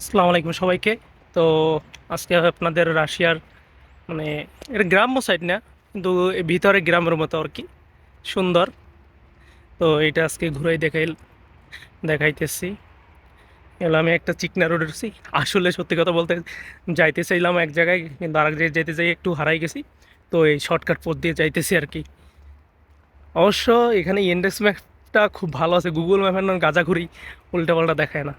আসসালামু আলাইকুম সবাইকে। তো আজকে আপনাদের রাশিয়ার মানে এটা গ্রাম্য সাইড না, কিন্তু ভিতরে গ্রামের মতো আর কি, সুন্দর। তো এটা আজকে ঘুরাই দেখাই, দেখাইতেছি। এলো আমি একটা চিকনা রোড উঠছি। আসলে সত্যি কথা বলতে যাইতে চাইলাম এক জায়গায়, কিন্তু আরেক জায়গায় যেতে যাই একটু হারাই গেছি। তো এই শর্টকাট পথ দিয়ে যাইতেছি আর কি। অবশ্য এখানে ইন্ডেক্স ম্যাপটা খুব ভালো আছে গুগল ম্যাপের নাম গাঁজাঘুরি, উল্টাপাল্টা দেখায় না।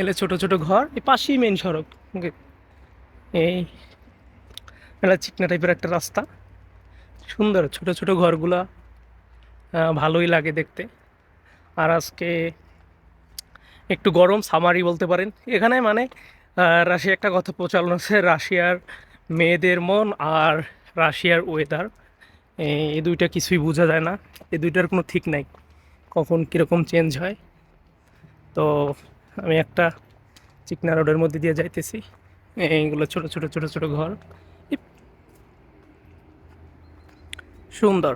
এলে ছোট ছোট ঘর, এই পাশেই মেন সড়ক এই এটা চিকনা টাইপের একটা রাস্তা, সুন্দর, ছোট ছোট ঘরগুলা ভালোই লাগে দেখতে। আর আজকে একটু গরম সামারি বলতে পারেন। এখানে মানে রাশিয়া একটা কথা প্রচলন আছে, রাশিয়ার মেয়েদের মন আর রাশিয়ার ওয়েদার এই দুইটা কিছুই বোঝা যায় না, এই দুইটার কোনো ঠিক নাই, কখন কীরকম চেঞ্জ হয়। তো আমি একটা চিকনা রোডের মধ্যে দিয়ে যাইতেছি। এইগুলো ছোট ছোট ছোট ছোট ঘর। সুন্দর।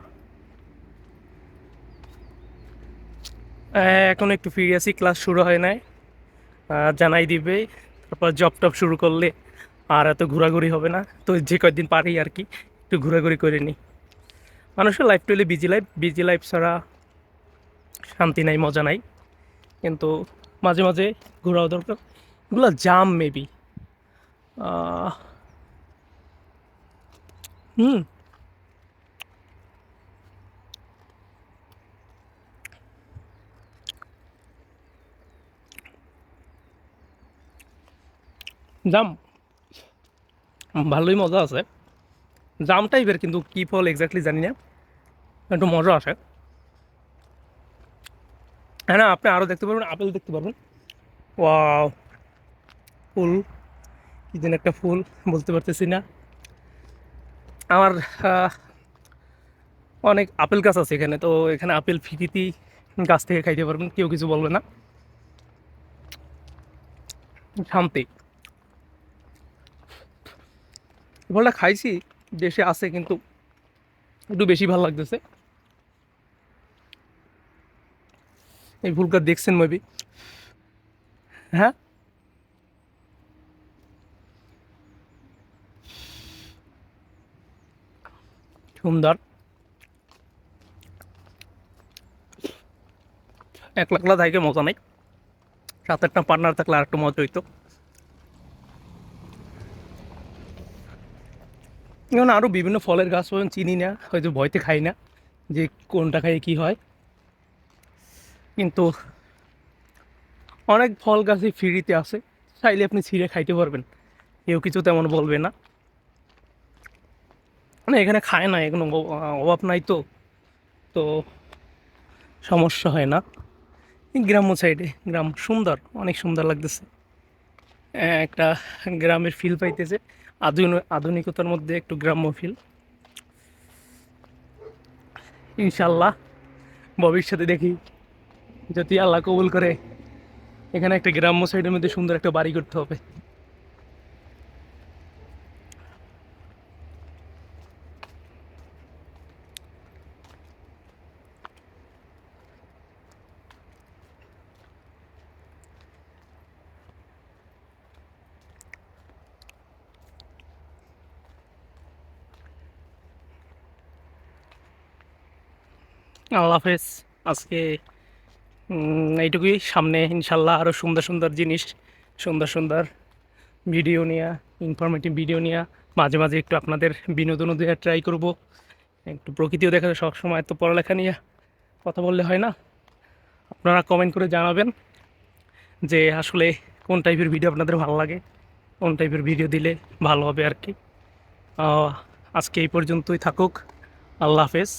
এখন একটু ফিরে আসি, ক্লাস শুরু হয় নাই। জানাই দিবে, তারপর জব টপ শুরু করলে আর এত ঘোরাঘুরি হবে না। তো যে কয়েকদিন পারি আর কি, একটু ঘোরাঘুরি করে নিই মানুষের লাইফ টুলে বিজি লাইফ বিজি লাইফ ছাড়া শান্তি নাই, মজা নাই। কিন্তু মাঝে মাঝে ঘোরাও দরকার। এগুলো জাম মেবি হুম। জাম। ভালোই মজা আছে। জাম টাইপের কিন্তু কী ফল এক্স্যাক্টলি জানি না। একটু মজা আসে। হ্যাঁ আপনি আরও দেখতে পারবেন, আপেল দেখতে পারবেন। ওয়াও, ফুল, কি যেন একটা ফুল, বলতে পারতেছি না। আমার অনেক আপেল গাছ আছে এখানে, তো এখানে আপেল ফিরিতেই গাছ থেকে খাইতে পারবেন, কেউ কিছু বলবে না। শান্তি। ফলটা খাইছি, দেশে আছে, কিন্তু একটু বেশি ভালো লাগতেছে। এই ফুলটা দেখছেন মেবি হ্যাঁ? সুন্দর। একলা একলা থাকে মজা নাই। সাত আটটা পার্টনার থাকলে আর একটু মজা হইতো। যেমন আরও বিভিন্ন ফলের গাছ চিনি না, হয়তো ভয়তে খাই না যে কোনটা খাইয়ে কি হয়। কিন্তু অনেক ফল গাছই ফ্রিতে আছে, চাইলে আপনি ছিঁড়ে খাইতে পারবেন। কেউ কিছু তেমন বলবে না। মানে এখানে খায় না অ- অভাব নাই তো। তো সমস্যা হয় না। গ্রাম্য সাইডে, গ্রাম সুন্দর, অনেক সুন্দর লাগতেছে। একটা গ্রামের ফিল পাইতেছে। আধুনিক আধুনিকতার মধ্যে একটু গ্রাম্য ফিল ইনশাল্লাহ, ভবিষ্যতে দেখি। যদি আল্লাহ কবুল করে, এখানে একটা গ্রাম্য সাইডের মধ্যে সুন্দর একটা বাড়ি করতে হবে। আল্লাহ হাফেজ, আজকে এইটুকুই। সামনে ইনশাল্লাহ আরও সুন্দর সুন্দর জিনিস, সুন্দর সুন্দর ভিডিও নিয়ে ইনফরমেটিভ ভিডিও নিয়ে মাঝে মাঝে একটু আপনাদের বিনোদনও দেওয়ার ট্রাই করব। একটু প্রকৃতিও দেখা সবসময় তো পড়ালেখা নিয়ে কথা বললে হয় না। আপনারা কমেন্ট করে জানাবেন যে আসলে কোন টাইপের ভিডিও আপনাদের ভালো লাগে, কোন টাইপের ভিডিও দিলে ভালো হবে আর কি। আজকে এই পর্যন্তই থাকুক। আল্লাহ হাফেজ।